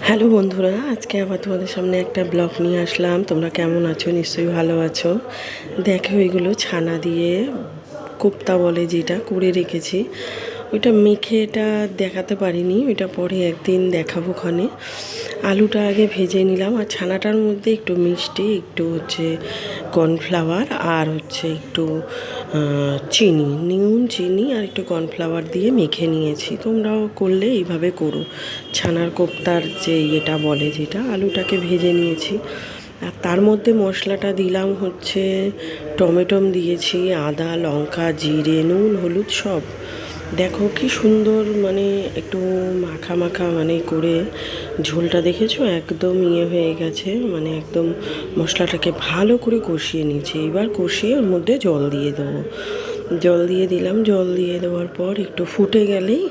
Hello বন্ধুরা, আজকে আবার তোমাদের সামনে একটা ব্লগ নিয়ে আসলাম। তোমরা কেমন আছো? নিশ্চয়ই ভালো আছো। দেখো এগুলো ছানা দিয়ে কোপ্তা বলে যেটা করে রেখেছি। ওইটা মেখে এটা দেখাতে পারিনি, ওইটা পরে একদিন দেখাবো ক্ষণে আলুটা আগে ভেজে নিলাম, আর ছানাটার মধ্যে একটু মিষ্টি, একটু হচ্ছে কর্নফ্লাওয়ার, আর হচ্ছে একটু চিনি, নুন, চিনি, আর একটু কর্নফ্লাওয়ার দিয়ে মেখে নিয়েছি। তোমরাও করলে এইভাবে করো। ছানার কোপ্তার যে এটা বলে যেটা, আলুটাকে ভেজে নিয়েছি। আর তার মধ্যে মশলাটা দিলাম হচ্ছে টমেটম দিয়েছি, আদা, লঙ্কা, জিরে, নুন, হলুদ সব। দেখো কি সুন্দর মানে একটু মাখা মাখা মানে করে ঝোলটা দেখেছ? একদম ইয়ে হয়ে গেছে মানে একদম মশলাটাকে ভালো করে কষিয়ে নিয়েছি। এবার কষিয়ে ওর মধ্যে জল দিয়ে দেবো। জল দিয়ে দিলাম, জল দিয়ে দেওয়ার পর একটু ফুটে গেলেই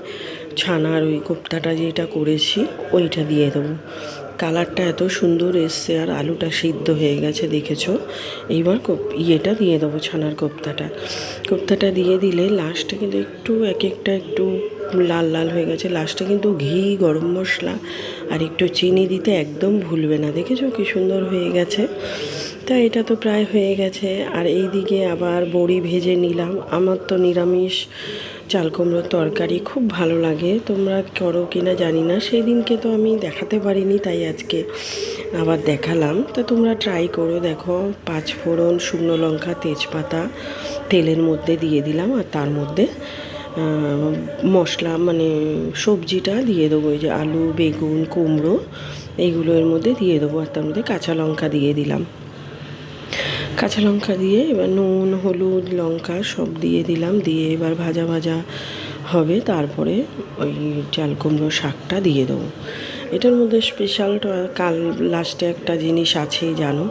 ছানার ওই কোপ্তাটা যেটা করেছি, ওইটা দিয়ে দেবো। কালারটা এত সুন্দর এসছে আর আলুটা সিদ্ধ হয়ে গেছে, দেখেছ? এইবার কোপ- ইয়েটা দিয়ে দেবো ছানার কোপ্তাটা। কোপ্তাটা দিয়ে দিলে লাস্টে কিন্তু একটু এক একটা একটু লাল লাল হয়ে গেছে। লাস্টে কিন্তু ঘি, গরম মশলা আর একটু চিনি দিতে একদম ভুলবে না। দেখেছ কি সুন্দর হয়ে গেছে? তা এটা তো প্রায় হয়ে গেছে। আর এই দিকে আবার বড়ি ভেজে নিলাম। আমার তো নিরামিষ চাল কুমড়োর তরকারি খুব ভালো লাগে। তোমরা করো কি না জানি না। সেই দিনকে তো আমি দেখাতে পারিনি, তাই আজকে আবার দেখালাম। তা তোমরা ট্রাই করো। দেখো পাঁচ ফোড়ন শুকনো লঙ্কা, তেজপাতা তেলের মধ্যে দিয়ে দিলাম। আর তার মধ্যে মশলা মানে সবজিটা দিয়ে দেবো ওই যে আলু, বেগুন, কুমড়ো এইগুলোর মধ্যে দিয়ে দেবো আর তার মধ্যে কাঁচা লঙ্কা দিয়ে দিলাম। কাঁচা লঙ্কা দিয়ে এবার নুন, হলুদ, লঙ্কা সব দিয়ে দিলাম, দিয়ে এবার ভাজা ভাজা হবে। তারপরে ওই চাল কুমড়ো শাকটা দিয়ে দেবো। এটার মধ্যে স্পেশাল কাল লাস্টে একটা জিনিস আছেই, জানো?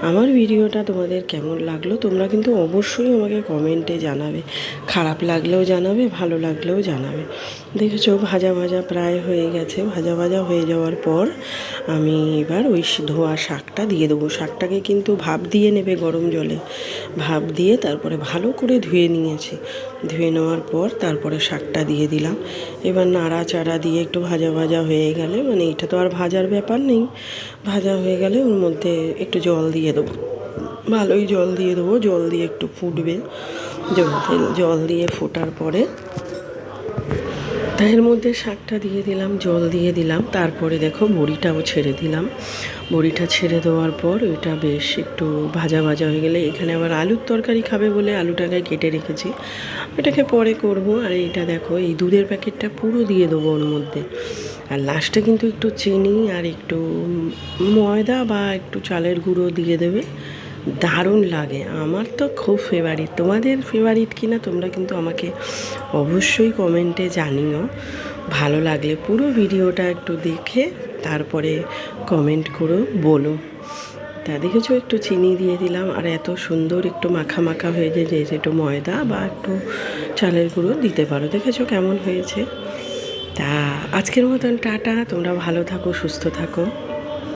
আমার ভিডিওটা তোমাদের কেমন লাগল? তোমরা কিন্তু অবশ্যই আমাকে কমেন্টে জানাবে। খারাপ লাগলেও জানাবে, ভালো লাগলেও জানাবে। দেখেছ, ভাজা ভাজা প্রায় হয়ে গেছে। ভাজা ভাজা হয়ে যাওয়ার পর আমি এবার ওই ধোয়া শাকটা দিয়ে দেবো। শাকটাকে কিন্তু ভাপ দিয়ে নেবে গরম জলে। ভাপ দিয়ে তারপরে ভালো করে ধুয়ে নিয়েছি। ধুয়ে নেওয়ার পর তারপরে শাকটা দিয়ে দিলাম। এবার নাড়াচাড়া দিয়ে একটু ভাজা ভাজা হয়ে গেলে মানে এটা তো আর ভাজার ব্যাপার নেই। ভাজা হয়ে গেলে ওর মধ্যে একটু জল দিয়ে দেবো। ভালোই জল দিয়ে দেবো। জল দিয়ে একটু ফুটবে। জল জল দিয়ে ফোটার পরে তার মধ্যে শাকটা দিয়ে দিলাম, জল দিয়ে দিলাম। তারপরে দেখো বড়িটাও ছেড়ে দিলাম। বড়িটা ছেড়ে দেওয়ার পর ওইটা বেশ একটু ভাজা ভাজা হয়ে গেলে এখানে আবার আলুর তরকারি খাবে বলে আলুটাকে কেটে রেখেছি। ওটাকে পরে করব। আর এইটা দেখো, এই দুধের প্যাকেটটা পুরো দিয়ে দেবো ওর মধ্যে। আর লাস্টে কিন্তু একটু চিনি আর একটু ময়দা বা একটু চালের গুঁড়ো দিয়ে দেবে। দারুণ লাগে। আমার তো খুব ফেভারিট তোমাদের ফেভারিট কি না তোমরা কিন্তু আমাকে অবশ্যই কমেন্টে জানিও। ভালো লাগলে পুরো ভিডিওটা একটু দেখে তারপরে কমেন্ট করো, বলো। তা দেখেছ, একটু চিনি দিয়ে দিলাম। আর এত সুন্দর একটু মাখা মাখা হয়ে যায়, যে একটু ময়দা বা একটু চালের গুঁড়ো দিতে পারো। দেখেছ কেমন হয়েছে? তা আজকের মতন টাটা। তোমরা ভালো থাকো, সুস্থ থাকো।